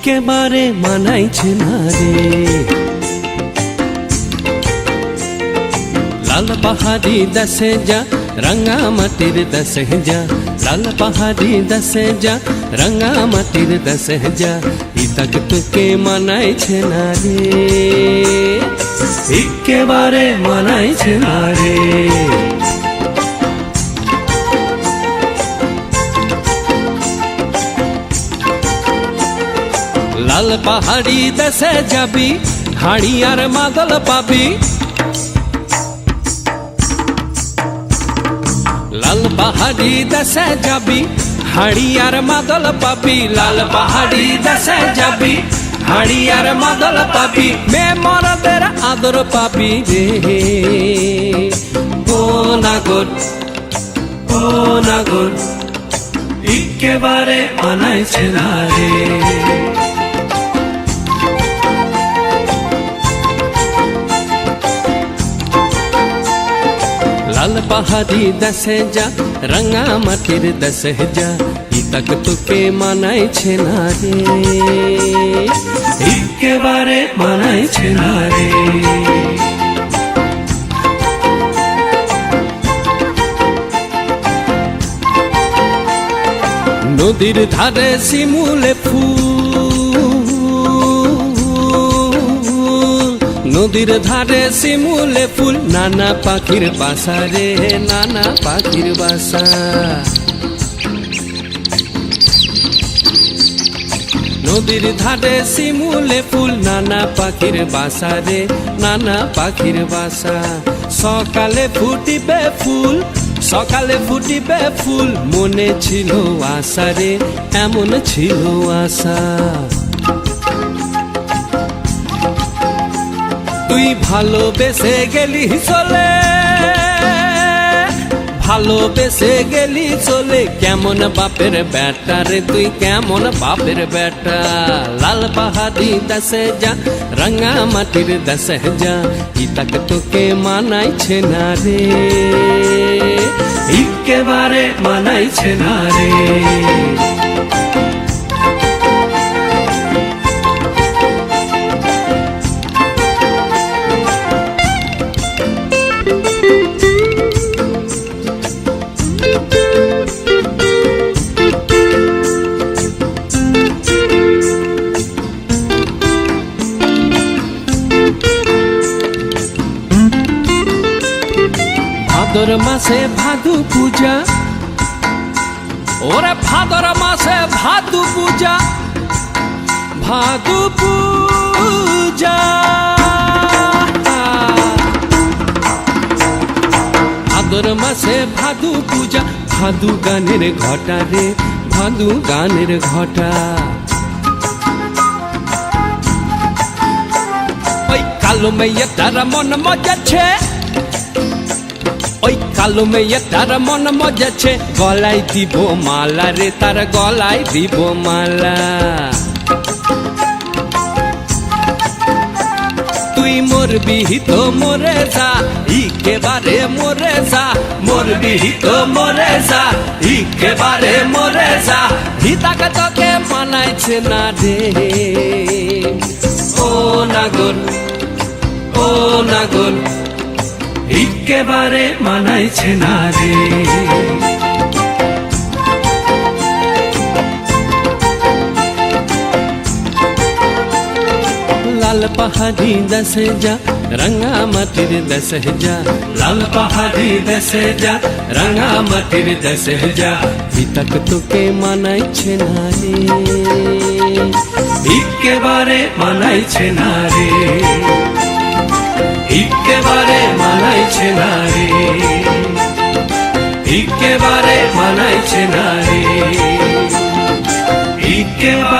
একেবারে মানাইছে না রে। লাল পাহাড়ি দশে যা রঙ্গা মাটির দশে যা। লাল পাহাড়ি দশে যা রঙ্গা মাটির দশে যা। ইতক তোকে মানাইছে না রে। একেবারে মানাইছে না লাল পাহাড়ি দেশে যাবি, হাড়ি আর মাদল পাবি। লাল পাহাড়ি দেশে যাবি, হাড়ি আর মাদল পাবি। লাল পাহাড়ি দেশে যাবি, হাড়ি আর মাদল পাবি। মে মরদের আদর পাবি রে। ও নাগর ও নাগর, একেবারে মানাইছে না রে। পাহাড়ি দশে যা রঙ্গা মাটির দশে যা ইতক তোকে মানাইছে না রে একেবারে মানাইছে না রে নদীর ধারে শিমুলে ফুল নদীর ধারে শিমুলে ফুল, নানা পাখির বাসা রে, নানা পাখির বাসা। নদীর ধারে শিমুলে ফুল, নানা পাখির বাসা রে, নানা পাখির বাসা। সকালে ফুটিবে ফুল, সকালে ফুটিবে ফুল, মনে ছিল আশা রে, এমন ছিল আশা। তুই ভালোবেসে গেলি চলে। ভালোবেসে গেলি চলে। কেমন বাপের বেটা রে তুই, কেমন বাপের বেটা? লাল পাহাড়ি দশে যা রঙ্গা মাটির দশে যা ইতাক তোকে মানাইছে না রে। একেবারে মানাইছে না রে। ভাদর মাসে ভাদু পূজা। ওরে ভাদর মাসে ভাদু পূজা। ভাদু পূজা। ভাদর মাসে ভাদু পূজা। ভাদু গানের ঘটা রে, ভাদু গানের ঘটা। ওই কালো মেয়ে তারা মন মজাচ্ছে ওই কালো মেয়ে তার মন মজাছে। গলায় দিব মালা রে, তার গলায় দিব মালা। তুই মরবি তো মরে যা ইকেবারে মরে যা। মরবি বিহিত মরে যা ইকেবারে মরে যা। হিতাকে তোকে মানাইছে না রে। ও নাগর ও নাগর। একেবারে মানাইছে না রে লাল পাহাড়ি দশে যা রঙ্গা মাটির দশে যা লাল পাহাড়ি দশে যা রঙ্গা মাটির দশে যা বিতক তোকে মানাইছে না রে একেবারে মানাইছে না রে একেবারে মানাইছে না রে একেবারে মানাইছে না রে একেবারে